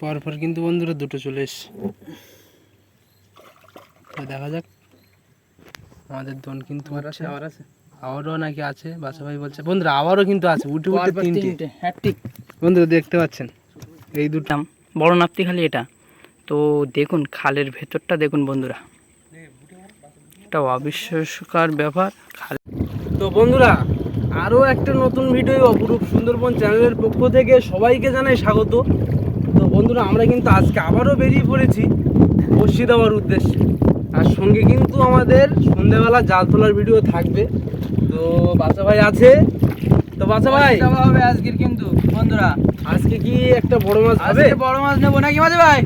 পরপর কিন্তু বন্ধুরা দুটো চলে এসছে। দেখা যাক। আমাদের দোন কিন্তু আবার আছে? আবারও নাকি আছে বাসা ভাই বলছে। বন্ধুরা আবারও কিন্তু আছে উঠে উঠে তিনটে। হ্যাঁ বন্ধুরা দেখতে পাচ্ছেন? এই দুটো। বড় নাপতি খালি এটা। তো দেখুন খালের ভেতরটা দেখুন বন্ধুরা। এটা অবিশ্বাস্যকর ব্যাপার। খাল তো বন্ধুরা আরও একটা নতুন ভিডিও অপরূপ সুন্দরবন চ্যানেলের পক্ষ থেকে সবাইকে জানাই স্বাগত। তো বন্ধুরা আমরা কিন্তু আজকে আবারও বেরিয়ে পড়েছি দেওয়ার উদ্দেশ্যে। আর সঙ্গে কিন্তু আমাদের সন্ধেবেলা জাল তোলার ভিডিও থাকবে। তো বাচ্চা ভাই আছে? তো বাচ্চা ভাই হবে আজকের কিন্তু। বন্ধুরা আজকে কি একটা বড় মাছ হবে আজকে বড় মাছ নেব নাকি মাঝে ভাই?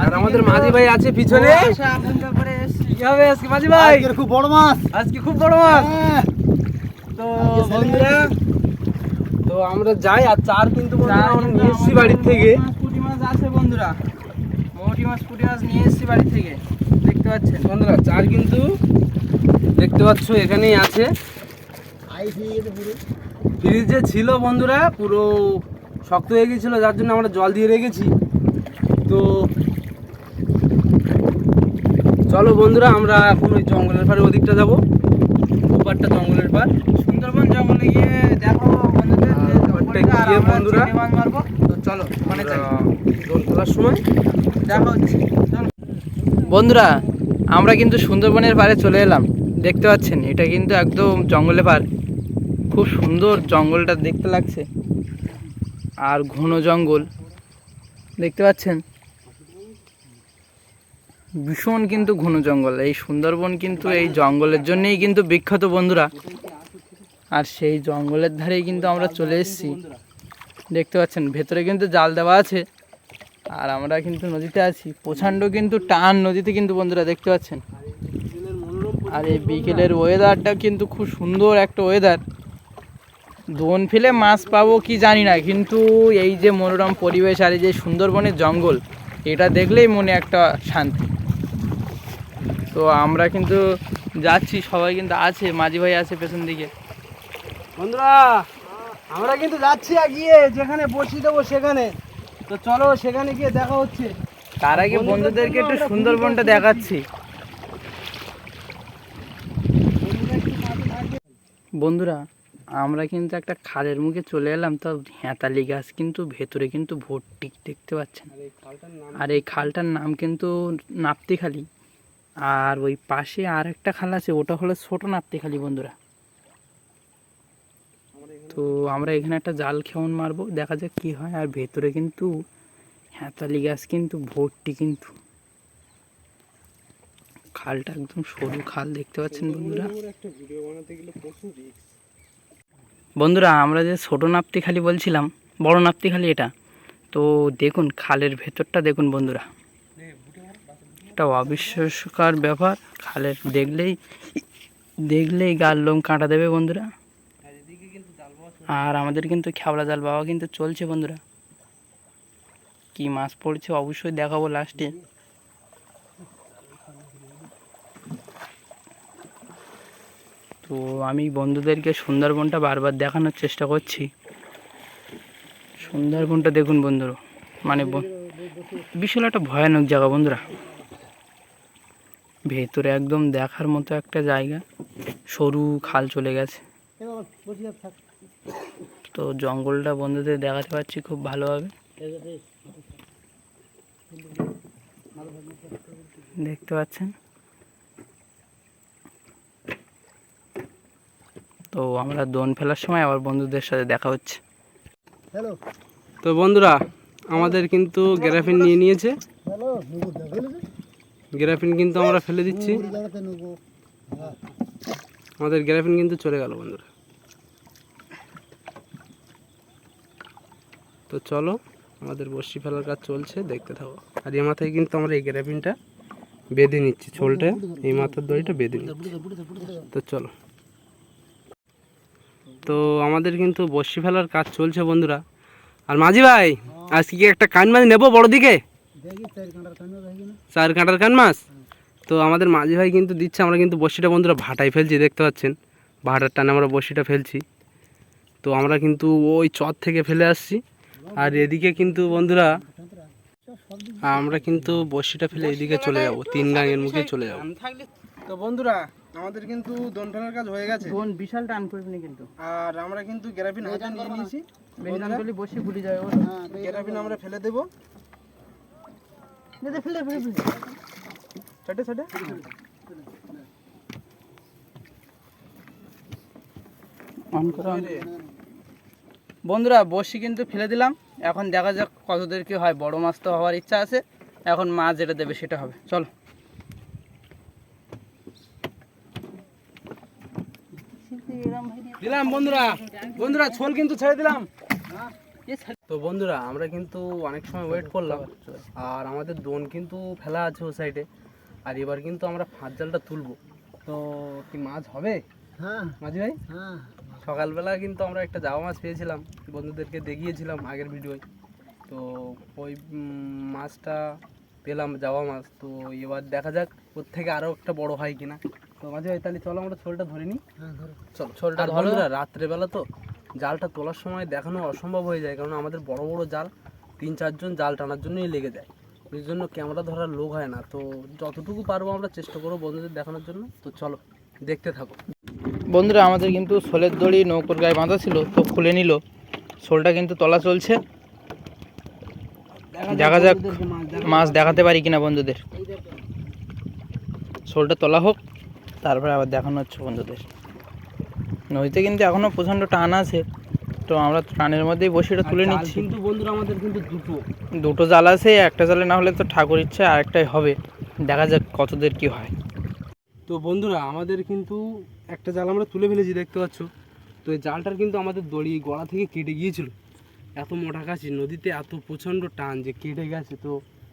আর আমাদের মাঝি ভাই আছে পিছনে। কি হবে আজকে মাঝি ভাই? খুব বড় মাছ। আজকে খুব বড় মাছ। হ্যাঁ। তো বন্ধুরা তো আমরা যাই আর চার কিন্তু আমরা নিয়ে এসেছি বাড়ির থেকে। পুঁটি মাছ আছে বন্ধুরা। মোটি মাছ পুঁটি মাছ নিয়ে এসেছি বাড়ি থেকে। দেখতে পাচ্ছেন? বন্ধুরা চার কিন্তু দেখতে পাচ্ছ এখানেই আছে। গেছে পুরো। ছিল বন্ধুরা পুরো শক্ত হয়ে গেছিল যার জন্য আমরা জল দিয়ে রেখেছি। তো চলো বন্ধুরা আমরা এখন ওই জঙ্গলের পাড়ে ওদিকটা যাব। ওপারটা জঙ্গলের পাড়। সুন্দরবন জঙ্গলে গিয়ে দেখো বন্ধুদের যে আর ওটা জঙ্গলটা, আর গিয়ে বন্ধুরা- মারবো। তো চলো মানে দোল খেলার সময়। দেখা হচ্ছে। বন্ধুরা আমরা কিন্তু সুন্দরবনের পাড়ে চলে এলাম। দেখতে পাচ্ছেন এটা কিন্তু একদম জঙ্গলে পার খুব সুন্দর জঙ্গলটা দেখতে লাগছে। আর ঘন জঙ্গল। দেখতে পাচ্ছেন? ভীষণ কিন্তু ঘন জঙ্গল। এই সুন্দরবন কিন্তু এই জঙ্গলের জন্যই কিন্তু বিখ্যাত বন্ধুরা। আর সেই জঙ্গলের ধারেই কিন্তু আমরা চলে এসেছি। দেখতে পাচ্ছেন, ভেতরে কিন্তু জাল দেওয়া আছে। আর আমরা কিন্তু নদীতে আছি। প্রচণ্ড কিন্তু টান নদীতে কিন্তু বন্ধুরা, দেখতে পাচ্ছেন। আর এই বিকেলের ওয়েদারটা কিন্তু খুব সুন্দর একটা ওয়েদার দোন ফেলে মাছ পাবো কি জানি না, কিন্তু এই যে মনোরম পরিবেশ আর এই যে সুন্দরবনের জঙ্গল, এটা দেখলেই মনে একটা শান্তি। তো আমরা কিন্তু যাচ্ছি সবাই কিন্তু আছে মাঝি ভাই আছে পেছন দিকে। বন্ধুরা আমরা কিন্তু যাচ্ছি এগিয়ে যেখানে বসি দেবো সেখানে। তো চলো সেখানে গিয়ে দেখা হচ্ছে। তার আগে বন্ধুদেরকে একটু সুন্দরবনটা দেখাচ্ছি। বন্ধুরা আমরা কিন্তু একটা খালের মুখে চলে এলাম তো হেঁতালি গাছ কিন্তু ভেতরে কিন্তু ভর্তি দেখতে পাচ্ছেন? আর এই খালটার নাম কিন্তু নাপ্তিখালি। আর ওই পাশে আর একটা খাল আছে, ওটা হলো ছোট নাপ্তিখালি বন্ধুরা। তো আমরা এখানে একটা জাল খেমন মারবো, দেখা যাক কি হয়। আর ভেতরে কিন্তু হেঁতালি গাছ কিন্তু, ভর্তি কিন্তু। খালটা একদম সরু খাল দেখতে পাচ্ছেন বন্ধুরা। বন্ধুরা, আমরা যে ছোটো নাপ্তি খালি বলছিলাম, বড় নাপ্তি খালি এটা। তো দেখুন, খালের ভেতরটা দেখুন বন্ধুরা। এটা অবিশ্বাস্যকর ব্যাপার। খালের দেখলেই দেখলেই গার লোম কাঁটা দেবে বন্ধুরা। আর আমাদের কিন্তু খেবলা জাল বাবা কিন্তু চলছে বন্ধুরা। কি মাছ পড়ছে অবশ্যই দেখাবো লাস্টে তো আমি বন্ধুদেরকে সুন্দরবনটা বারবার দেখানোর চেষ্টা করছি। সুন্দরবনটা দেখুন বন্ধুরা। মানে বিশাল একটা ভয়ানক জায়গা বন্ধুরা। ভেতরে একদম দেখার মতো একটা জায়গা। সরু খাল চলে গেছে। তো জঙ্গলটা বন্ধুদের দেখাতে পারছি খুব ভালোভাবে। দেখতে পাচ্ছেন? তো আমরা দোন ফেলার সময় আবার বন্ধুদের সাথে দেখা হচ্ছে। হ্যালো তো বন্ধুরা আমাদের কিন্তু গ্রাফিন নিয়ে নিয়েছে। গ্রাফিন কিন্তু আমরা ফেলে দিচ্ছি। হ্যাঁ। আমাদের গ্রাফিন কিন্তু চলে গেল বন্ধুরা। তো চলো আমাদের বর্ষি ফেলার কাজ চলছে দেখতে থাকো। আর এই মাথায় কিন্তু আমরা এই গ্রাফিনটা বেঁধে নিচ্ছি ছোলটা। এই মাথার দড়িটা বেঁধে নিচ্ছি। তো চলো। তো আমাদের কিন্তু বর্ষি ফেলার কাজ চলছে বন্ধুরা। আর মাঝি ভাই আজকে কি একটা কান মাছ নেব বড় দিকে চার কাঁটার কান মাছ? তো আমাদের মাঝি ভাই কিন্তু দিচ্ছে আমরা কিন্তু বড়শিটা বন্ধুরা ভাটায় ফেলছি দেখতে পাচ্ছেন? ভাটার টানে আমরা বড়শিটা ফেলছি। তো আমরা কিন্তু ওই চর থেকে ফেলে আসছি। আর এদিকে কিন্তু বন্ধুরা আমরা কিন্তু বড়শিটা ফেলে এদিকে চলে যাব তিন গাঙের মুখে চলে যাব। তো বন্ধুরা আমাদের কিন্তু দোন ফেলার কাজ হয়ে গেছে। বোন বিশাল টান করবি কিন্তু। আর আমরা কিন্তু গ্রাফিন হাতে নিয়ে নিয়েছি। বসে যাবে গ্রাফিন আমরা ফেলে দেবো। ফেলে ফেলে ফেলে। ছাটে ছাটে অন করো বন্ধুরা বসি কিন্তু ফেলে দিলাম। এখন দেখা যাক কতদের কি হয়। বড় মাছ তো হওয়ার ইচ্ছা আছে। এখন মাছ যেটা দেবে সেটা হবে। চলো। দিলাম বন্ধুরা। বন্ধুরা ছোল কিন্তু ছেড়ে দিলাম। তো বন্ধুরা আমরা কিন্তু অনেক সময় ওয়েট করলাম। আর আমাদের দোন কিন্তু ফেলা আছে ও সাইডে আর এবার কিন্তু আমরা ফাঁস জালটা তুলবো। তো কি মাছ হবে? হ্যাঁ। মাঝি ভাই? হ্যাঁ। সকালবেলা কিন্তু আমরা একটা জাওয়া মাছ পেয়েছিলাম। বন্ধুদেরকে দেখিয়েছিলাম আগের ভিডিওয় তো ওই মাছটা পেলাম জাওয়া মাছ। তো এবার দেখা যাক ওর থেকে আরও একটা বড় হয় কিনা। তো মাঝে ভাই তাহলে চলো আমরা ছোলটা ধরে নিই। হ্যাঁ ধরো। চলো ছোলটা ধরো। রাত্রেবেলা তো জালটা তোলার সময় দেখানো অসম্ভব হয়ে যায় কারণ আমাদের বড় বড় জাল তিন চারজন জাল টানার জন্যই লেগে যায়। এই জন্য ক্যামেরা ধরার লোক হয় না। তো যতটুকু পারব আমরা চেষ্টা করব বন্ধুদের দেখানোর জন্য। তো চলো দেখতে থাকো। বন্ধুরা আমাদের কিন্তু শোলের দড়ি নৌকোর গায়ে বাঁধা ছিল তো খুলে নিল। শোলটা কিন্তু তলা চলছে। দেখা যাক মাছ দেখাতে পারি কিনা বন্ধুদের। শোলটা তোলা হোক তারপরে আবার দেখানো হচ্ছে বন্ধুদের। নদীতে কিন্তু এখনও প্রচণ্ড টান আছে। তো আমরা টানের মধ্যেই বসে বসিটা তুলে নিচ্ছি। কিন্তু বন্ধুরা আমাদের কিন্তু দুটো। দুটো জাল আছে একটা জালে না হলে তো ঠাকুর ইচ্ছে আরেকটাই হবে। দেখা যাক কতদের কি হয়। তো বন্ধুরা আমাদের কিন্তু একটা জাল আমরা তুলে ফেলেছি দেখতে পাচ্ছ। তো এই জালটার কিন্তু আমাদের দড়ি গড়া থেকে কেটে গিয়েছিল। এত মোটা কাছি নদীতে এত প্রচণ্ড টান যে কেটে গেছে। তো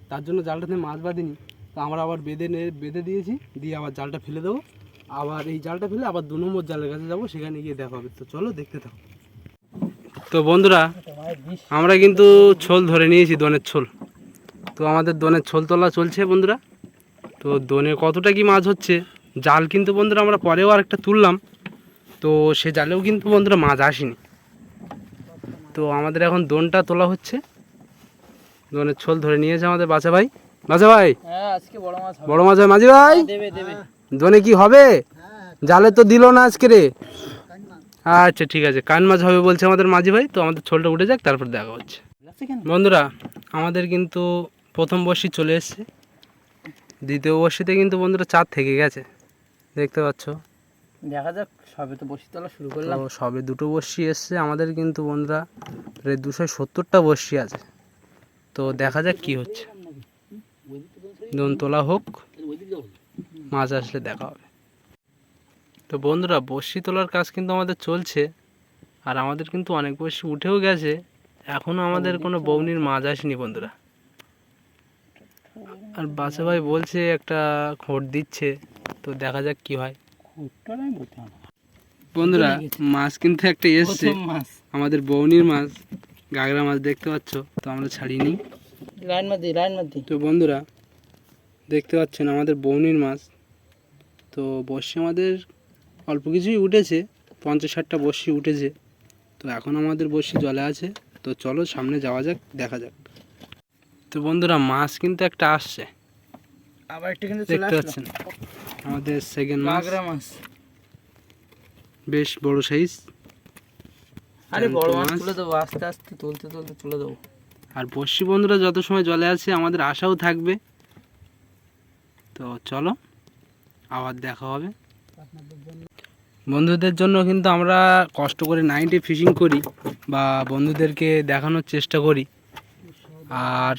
তার জন্য জালটাতে মাছ বাঁধিনি। তো আমরা আবার বেঁধে নে বেঁধে দিয়েছি দিয়ে আবার জালটা ফেলে দেবো। আবার এই জালটা ফেলে আবার দু নম্বর জালের কাছে যাব সেখানে গিয়ে দেখা হবে। তো চলো দেখতে থাকো। তো বন্ধুরা আমরা কিন্তু ছোল ধরে নিয়েছি দনের ছোল। তো আমাদের দনের ছোল তোলা চলছে বন্ধুরা। তো দনে কতটা কি মাছ হচ্ছে জাল কিন্তু বন্ধুরা আমরা পরেও আরেকটা তুললাম। তো সে জালেও কিন্তু বন্ধুরা মাছ আসেনি। তো আমাদের এখন দনটা তোলা হচ্ছে। দনের ছোল ধরে নিয়েছে আমাদের বাচ্চা ভাই। বাচ্চা ভাই হ্যাঁ আজকে বড় মাছ বড় মাছ হয় মাঝি ভাই? দেবে দেবে। দনে কি হবে? জালে তো দিল না আজকে রে। আচ্ছা ঠিক আছে। কান মাছ হবে বলছে আমাদের মাঝি ভাই তো আমাদের ছোলটা উঠে যাক তারপর দেখা হচ্ছে। বন্ধুরা আমাদের কিন্তু প্রথম বর্ষি চলে এসছে। দ্বিতীয় বর্ষিতে কিন্তু বন্ধুরা চার থেকে গেছে। দেখতে পাচ্ছ? দেখা যাক সবে তো বসি তোলা শুরু করলাম। সবে দুটো বর্ষি এসছে। আমাদের কিন্তু বন্ধুরা প্রায় দুশো সত্তরটা বর্ষি আছে। তো দেখা যাক কি হচ্ছে। দোন তোলা হোক। মাছ আসলে দেখা হবে। তো বন্ধুরা বর্ষি তোলার কাজ কিন্তু আমাদের চলছে আর আমাদের কিন্তু অনেক বর্ষি উঠেও গেছে এখনও আমাদের কোনো বৌনির মাছ আসেনি বন্ধুরা। আর বাসা ভাই বলছে একটা খোঁট দিচ্ছে তো দেখা যাক কি হয়। বন্ধুরা মাছ কিন্তু একটা এসছে আমাদের বৌনির মাছ গাগরা মাছ দেখতে পাচ্ছ তো আমরা ছাড়িনি। লাইন মাদি লাইন মাদি তো বন্ধুরা দেখতে পাচ্ছেন আমাদের বৌনির মাছ তো বর্ষি আমাদের অল্প কিছুই উঠেছে পঞ্চাশ ষাটটা বর্ষি উঠেছে। তো এখন আমাদের বর্ষি জলে আছে তো চলো সামনে যাওয়া যাক দেখা যাক। তো বন্ধুরা মাছ কিন্তু একটা আসছে। আবার একটা কিন্তু দেখতে পাচ্ছেন আমাদের সেকেন্ড মাছ। মাছ। বেশ বড় সাইজ আরে বড় মাছ। তুলে দেবো আস্তে আস্তে তুলতে তুলতে তুলে দেবো। আর বর্ষি বন্ধুরা যত সময় জলে আছে আমাদের আশাও থাকবে। তো চলো। আবার দেখা হবে। বন্ধুদের জন্য কিন্তু আমরা কষ্ট করে নাইটে ফিশিং করি বা বন্ধুদেরকে দেখানোর চেষ্টা করি। আর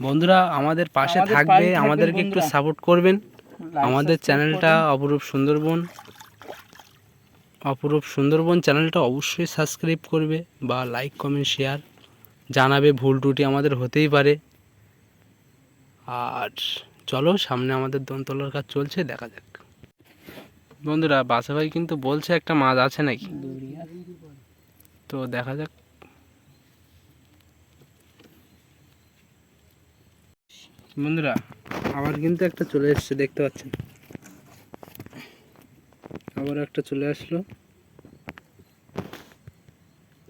বন্ধুরা আমাদের পাশে থাকবে আমাদেরকে একটু সাপোর্ট করবেন। আমাদের চ্যানেলটা অপরূপ সুন্দরবন অপরূপ সুন্দরবন চ্যানেলটা অবশ্যই সাবস্ক্রাইব করবে বা লাইক কমেন্ট শেয়ার জানাবে। ভুল ত্রুটি আমাদের হতেই পারে। আর চলো সামনে আমাদের দমতলার কাজ চলছে, দেখা যাক। বন্ধুরা বাসা ভাই কিন্তু বলছে একটা মাছ আছে নাকি? তো দেখা যাক। বন্ধুরা, আবার কিন্তু একটা চলে এসছে, দেখতে পাচ্ছেন? আবার একটা চলে আসলো।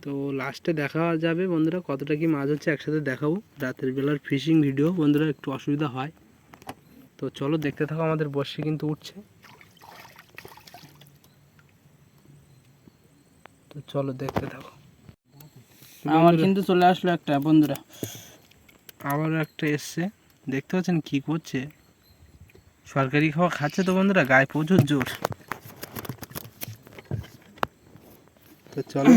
তো লাস্টে দেখা যাবে বন্ধুরা, কতটা কি মাছ হচ্ছে একসাথে দেখাবো। রাতের বেলার ফিশিং ভিডিও বন্ধুরা, একটু অসুবিধা হয়। তো চলো দেখতে থাকো আমাদের বর্ষি কিন্তু উঠছে। তো চলো দেখতে থাকো। আমার কিন্তু চলে আসলো একটা বন্ধুরা। আবারও একটা এসছে। দেখতে পাচ্ছেন কি করছে? সরকারি খাওয়া খাচ্ছে তো বন্ধুরা গায়ে প্রচুর জোর। তো চলো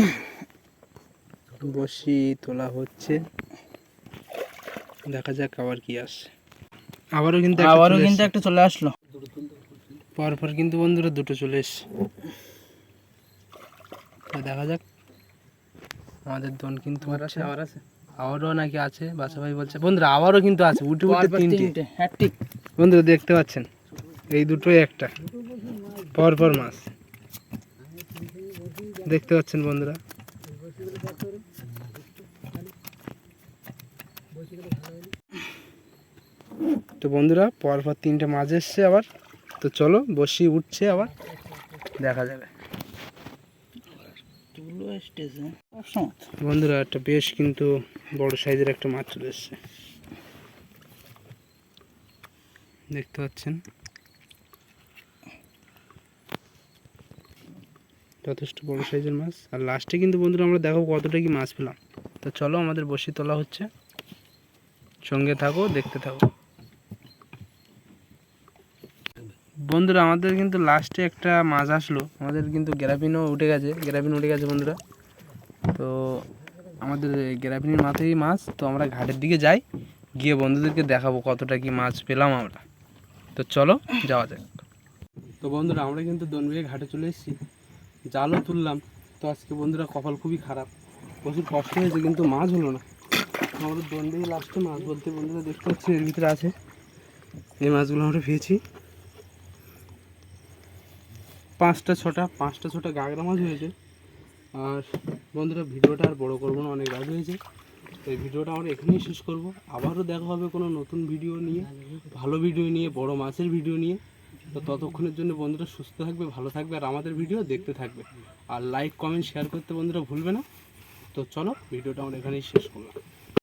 বসি তোলা হচ্ছে। দেখা যাক আবার কি আসছে। আবারও কিন্তু আবারও কিন্তু একটা চলে আসলো। পরপর কিন্তু বন্ধুরা দুটো চলে এসছে। তো দেখা যাক। আমাদের দন কিন্তু হচ্ছে। আবার আছে। আবারও নাকি আছে বাসা ভাই বলছে। বন্ধুরা আবারও কিন্তু আছে উঠে উঠে তিনটে। তিনটে হ্যাট্রিক বন্ধুরা দেখতে পাচ্ছেন? এই দুটোই একটা। পরপর মাছ। দেখতে পাচ্ছেন বন্ধুরা? তো বন্ধুরা পরপর তিনটে মাছ এসছে আবার। তো চলো বসি উঠছে আবার। দেখা যাবে। বন্ধুরা, একটা বেশ কিন্তু বড় সাইজের একটা মাছ চলে এসছে। দেখতে পাচ্ছেন? যথেষ্ট বড় সাইজের মাছ। আর লাস্টে কিন্তু বন্ধুরা, আমরা দেখো কতটা কি মাছ পেলাম। তো চলো, আমাদের বসি তোলা হচ্ছে। সঙ্গে থাকো, দেখতে থাকো। বন্ধুরা, আমাদের কিন্তু লাস্টে একটা মাছ আসলো। আমাদের কিন্তু গ্রাফিনও উঠে গেছে। গ্রাফিন উঠে গেছে বন্ধুরা। তো আমাদের গ্রাফিনের মাথায় মাছ। তো আমরা ঘাটের দিকে যাই। গিয়ে বন্ধুদেরকে দেখাবো কতটা কি মাছ পেলাম আমরা। তো চলো, যাওয়া যাক। তো বন্ধুরা, আমরা কিন্তু দনবিয়ে ঘাটে চলে এসেছি। জালও তুললাম। তো আজকে বন্ধুরা কপাল খুবই খারাপ। প্রচুর কষ্ট হয়েছে, কিন্তু মাছ হলো না। আমরা দনবিয়ে লাস্টে মাছ বলতে বন্ধুরা দেখতে পাচ্ছি এর ভিতরে আছে। এই মাছগুলো আমরা পেয়েছি। পাঁচটা ছটা পাঁচটা ছটা গাগরা মাছ হয়েছে। আর বন্ধুরা, ভিডিওটা আর বড় করব না, অনেক রাত হয়েছে। তো এই ভিডিওটা আমরা এখানেই শেষ করব। আবারও দেখা হবে কোনো নতুন ভিডিও নিয়ে, ভালো ভিডিও নিয়ে, বড় মাছের ভিডিও নিয়ে। তো ততক্ষণের জন্য বন্ধুরা, সুস্থ থাকবে, ভালো থাকবে, আর আমাদের ভিডিও দেখতে থাকবে। আর লাইক কমেন্ট শেয়ার করতে বন্ধুরা ভুলবে না। তো চলো, ভিডিওটা আমরা এখানেই শেষ করলাম।